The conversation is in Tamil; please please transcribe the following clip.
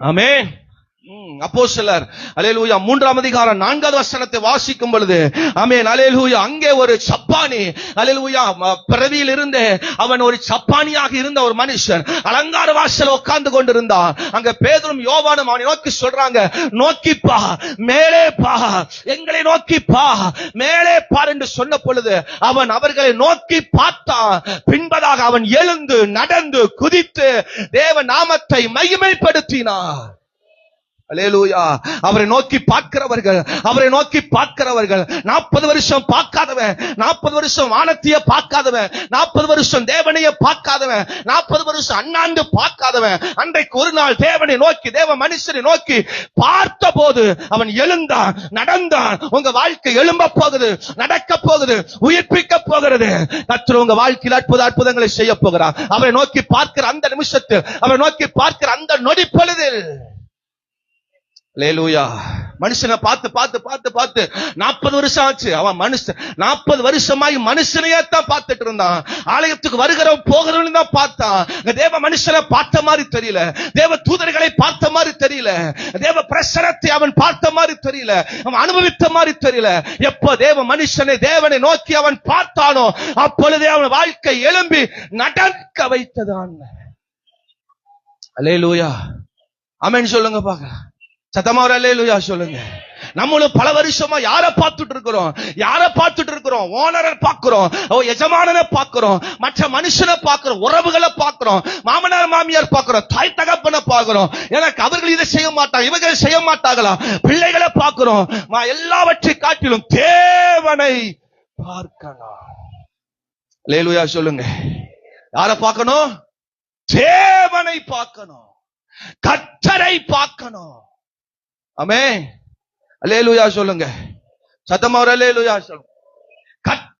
ஆமென் அப்போ சிலர் அலேலூயா மூன்றாம் அதிகாரம் நான்காவது வசனத்தை வாசிக்கும் பொழுது ஆமென் அலேலூயா அங்கே ஒரு சப்பானி. அலேலூயா பிறவியில் இருந்து அவன் ஒரு சப்பானியாக இருந்த ஒரு மனுஷன் அலங்கார வாசல் உட்கார்ந்து கொண்டிருந்தான். அங்க பேதரும் யோவானும் அவனை நோக்கி சொல்றாங்க நோக்கி மேலே பா எங்களை நோக்கி மேலே பார் என்று சொன்ன பொழுது அவன் அவர்களை நோக்கி பார்த்தான். பின்பதாக அவன் எழுந்து நடந்து குதித்து தேவ நாமத்தை மகிமைப்படுத்தினான். அலேலூயா அவரை நோக்கி பார்க்கிறவர்கள் அவரை நோக்கி பார்க்கிறவர்கள் நாற்பது வருஷம் பார்க்காதவன் நாற்பது வருஷம் வானத்தைய பார்க்காதவன் நாற்பது வருஷம் தேவனைய பார்க்காதவன் நாற்பது வருஷம் அண்ணாண்டு பார்க்காதவன். அன்றைக்கு ஒரு நாள் தேவனை நோக்கி தேவ மனுஷனை நோக்கி பார்த்த போது அவன் எழுந்தான் நடந்தான். உங்க வாழ்க்கை எழும்ப போகுது நடக்க போகுது உயிர்ப்பிக்க போகிறது. கத்திர உங்க வாழ்க்கையில் அற்புத அற்புதங்களை செய்ய போகிறார். அவரை நோக்கி பார்க்கிற அந்த நிமிஷத்தில் அவரை நோக்கி பார்க்கிற அந்த நொடி பொழுதில் லேலூயா. மனுஷனை பார்த்து பார்த்து பார்த்து பார்த்து நாற்பது வருஷம் ஆச்சு. அவன் மனுஷன் நாற்பது வருஷமாய் மனுஷனையே தான் பார்த்துட்டு இருந்தான். ஆலயத்துக்கு வருகிறவன் போகிறவன் தான் பார்த்தான். தேவ மனுஷனை பார்த்த மாதிரி தெரியல. தேவ தூதர்களை பார்த்த மாதிரி தெரியல. தேவ பிரசனத்தை அவன் பார்த்த மாதிரி தெரியல. அவன் அனுபவித்த மாதிரி தெரியல. எப்போ தேவ மனுஷனை தேவனை நோக்கி அவன் பார்த்தானோ அப்பொழுதே அவன் வாழ்க்கை எழும்பி நடக்க வைத்ததான் அலேலூயா அமேன் சொல்லுங்க பாக்க சத்தமா ஒரு அல்லேலூயா சொல்லுங்க. நம்மளும் பல வருஷமா யார பார்த்துட்டு இருக்கிறோம்? யார பார்த்துட்டு இருக்கிறோம்? ஓனரை பார்க்கிறோம். ஓ எஜமானனை பார்க்கிறோம். மற்ற மனுஷனை பார்க்கிறோம். உறவுகளை பார்க்கிறோம். மாமனார் மாமியார் பார்க்கிறோம். தாய் தகப்பனை பார்க்கிறோம். எனக்கு அவர்கள் இதை செய்ய மாட்டாங்க இவர்கள் செய்ய மாட்டாங்களா பிள்ளைகளை பார்க்கிறோம். மா- எல்லாவற்றை காட்டிலும் தேவனை பார்க்கலாம். லேலுயா சொல்லுங்க. யார பார்க்கணும்? தேவனை பார்க்கணும். கற்றரை பார்க்கணும். அமே அல்லேலூயா சொல்லுங்க. சத்தமா ஒரு அல்லேலூயா சொல்லுங்க.